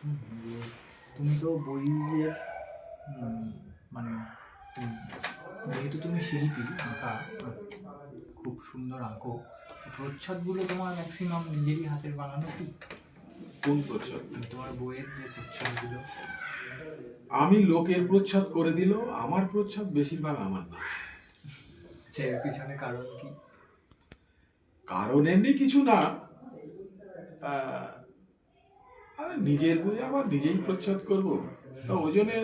তুমি তো বইয়ের উম, মানে যেহেতু তুমি শিল্পী আঁকা খুব সুন্দর আঁকো প্রচ্ছদগুলো তোমার ম্যাক্সিমাম নিজেরই হাতের বানানো কি? কোন প্রচ্ছদ? তোমার বইয়ের যে প্রচ্ছদগুলো। আমি লোকের প্রচ্ছদ করে দিল আমার প্রচ্ছদ বেশিরভাগ আমার না। আচ্ছা এর পিছনে কারণ কি? কারণ এমনি কিছু না। আরে নিজের বই আবার নিজেই প্রচ্ছদ করব? তো ওই জন্যে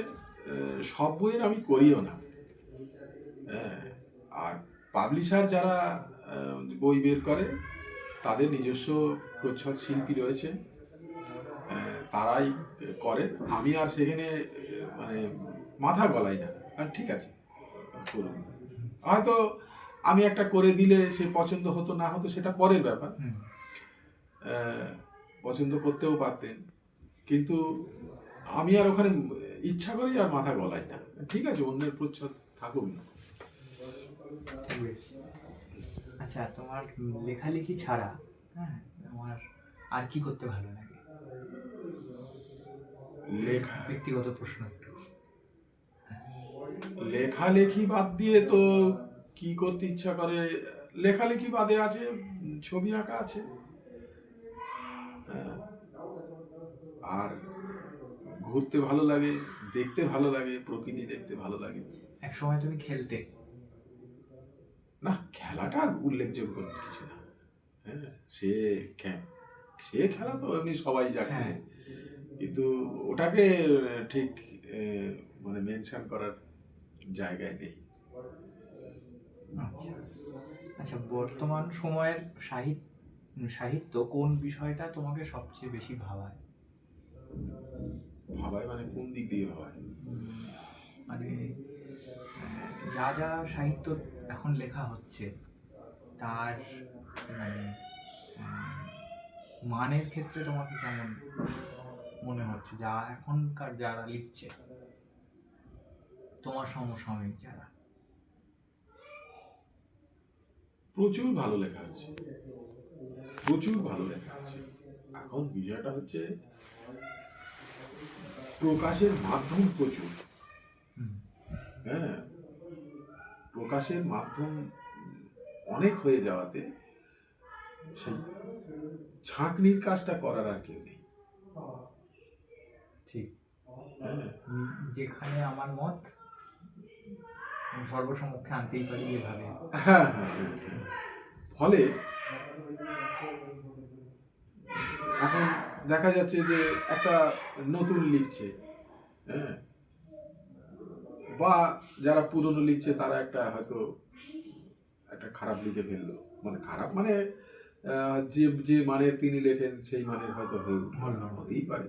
সব বইয়ের আমি করিও না। আর পাবলিশার যারা বই বের করে তাদের নিজস্ব প্রচ্ছদ শিল্পী রয়েছে। তারাই করে। আমি আর সেখানে মানে মাথা গলাই না। আর ঠিক আছে করুন। হয়তো আমি একটা করে দিলে সে পছন্দ হতো না হতো সেটা পরের ব্যাপার। পছন্দ করতেও পারতেন। কিন্তু আমি আর ওখানে ইচ্ছা করেই আর মাথা গলাই না। ঠিক আছে অন্যের প্রচ্ছদ থাকুক না। আচ্ছা তোমার লেখালেখি ছাড়া হ্যাঁ তোমার আর কি করতে ভালো লাগে? লেখা ব্যক্তিগত প্রশ্ন একটু। লেখালেখি বাদ দিয়ে তো কি করতে ইচ্ছা করে? লেখালেখি বাদে আছে ছবি আঁকা আছে হ্যাঁ। আর ঘুরতে ভালো লাগে দেখতে ভালো লাগে প্রকৃতি দেখতে ভালো লাগে। এক সময় তুমি খেলতে? না খেলাটা আর উল্লেখযোগ্য কিছু না। হ্যাঁ সে সে খেলা তো এমনি সবাই জানে। হ্যাঁ। কিন্তু ওটাকে ঠিক মানে মেনশন করার জায়গায় নেই। আচ্ছা। আচ্ছা বর্তমান সময়ের সাহিত্য সাহিত্য কোন বিষয়টা তোমাকে সবচেয়ে বেশি ভাবায়? ভাবায় মানে কোন দিক দিয়ে ভাবায়? মানে যা যা সাহিত্য এখন লেখা হচ্ছে তার মানে মানের ক্ষেত্রে তোমাকে কেমন মনে হচ্ছে? যা এখনকার যারা লিখছে তোমার সমসাময়িক যারা? প্রচুর ভালো লেখা হচ্ছে। প্রচুর ভালো লেখা আছে এখন বিষয়টা হচ্ছে প্রকাশের মাধ্যম প্রচুর। হ্যাঁ প্রকাশের মাধ্যম অনেক হয়ে যাওয়াতে সেই ছাঁকনির কাজটা করার আর কেউ নেই। ঠিক। হ্যাঁ। যেখানে আমার মত সর্বসমক্ষে আনতেই পারি এভাবে। হ্যাঁ হ্যাঁ হ্যাঁ, হ্যাঁ। ফলে এখন দেখা যাচ্ছে যে একটা নতুন লিখছে হ্যাঁ? বা যারা পুরনো লিখছে তারা একটা হয়তো একটা খারাপ লিখে ফেলল। মানে খারাপ মানে যে যে মানের তিনি লেখেন সেই মানের হয়তো হয়ে। হতেই পারে।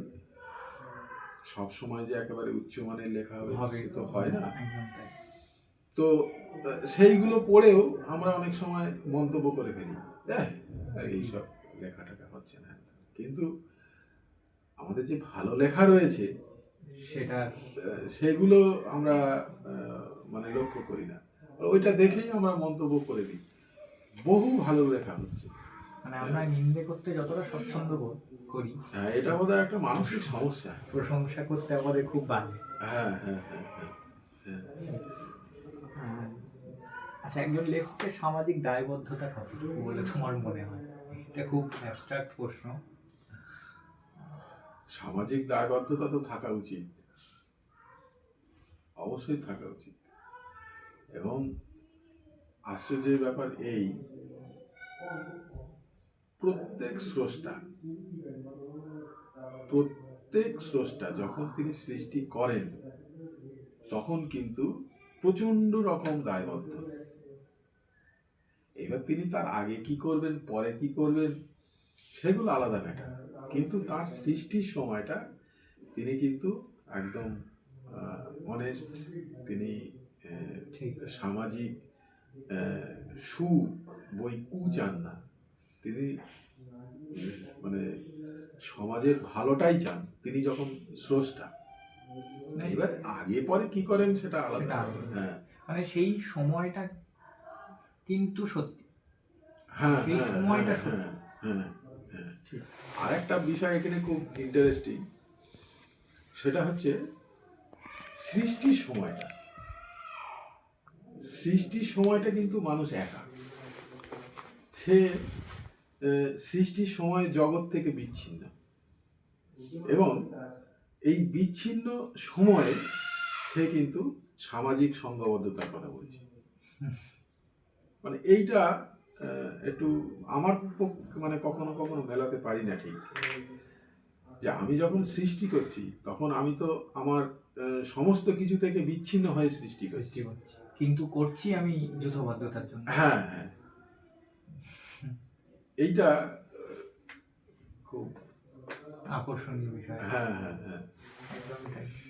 সব সময় যে একেবারে উচ্চ মানের লেখা হবে তো হয় না। তো সেইগুলো পড়েও আমরা অনেক সময় মন্তব্য করে ফেলি। "এই, এইসব লেখা টেখা হচ্ছে না। কিন্তু আমাদের যে ভালো লেখা রয়েছে সেটা সেগুলো আমরা মানে লক্ষ্য করি না। ওইটা দেখেই আমরা মন্তব্য করে দিই। বহু ভালো লেখা হচ্ছে। মানে আমরা নিন্দে করতে যতটা স্বচ্ছন্দ করি। হ্যাঁ এটা বোধহয় একটা মানসিক সমস্যা। প্রশংসা করতে আমাদের খুব বাজে হ্যাঁ হ্যাঁ হ্যাঁ হ্যাঁ হ্যাঁ। হ্যাঁ। আচ্ছা একজন লেখকের সামাজিক দায়বদ্ধতা কতটুকু বলে তোমার মনে হয়? এটা খুব অ্যাবস্ট্রাক্ট প্রশ্ন। সামাজিক দায়বদ্ধতা তো থাকা উচিত। অবশ্যই থাকা উচিত। এবং আশ্চর্যের ব্যাপার এই, প্রত্যেক স্রষ্টা প্রত্যেক স্রষ্টা যখন তিনি সৃষ্টি করেন, তখন কিন্তু প্রচণ্ড রকম দায়বদ্ধ। এবার তিনি তার আগে কি করবেন, পরে কি করবেন সেগুলো আলাদা ম্যাটার কিন্তু তার সৃষ্টির সময়টা তিনি কিন্তু একদম অনেস্ট তিনি ঠিক। সামাজিক সু বই কু চান না। তিনি মানে সমাজের ভালোটাই চান। তিনি যখন স্রষ্টা এবার আগে পরে কি করেন সেটা আলাদা। হ্যাঁ। মানে সেই সময়টা কিন্তু সত্যি। হ্যাঁ সেই হ্যাঁ, সময়টা হ্যাঁ, সত্যি। হ্যাঁ, ঠিক। আরেকটা বিষয় এখানে খুব ইন্টারেস্টিং সেটা হচ্ছে সৃষ্টির সময়টা। সৃষ্টির সময়টা কিন্তু মানুষ একা। সে সৃষ্টির সময় জগৎ থেকে বিচ্ছিন্ন। এবং এই বিচ্ছিন্ন সময়ে সে কিন্তু সামাজিক সংঘবদ্ধতার কথা বলছে। মানে এইটা একটু আমার পক্ষে মানে কখনো কখনো মেলাতে পারি না ঠিক। যে আমি যখন সৃষ্টি করছি তখন আমি তো আমার সমস্ত কিছু থেকে বিচ্ছিন্ন হয়ে সৃষ্টি করছি। কিন্তু করছি আমি যথোবাধ্যতার জন্য। হ্যাঁ হ্যাঁ। এইটা খুব আকর্ষণীয় বিষয়। হ্যাঁ হ্যাঁ হ্যাঁ।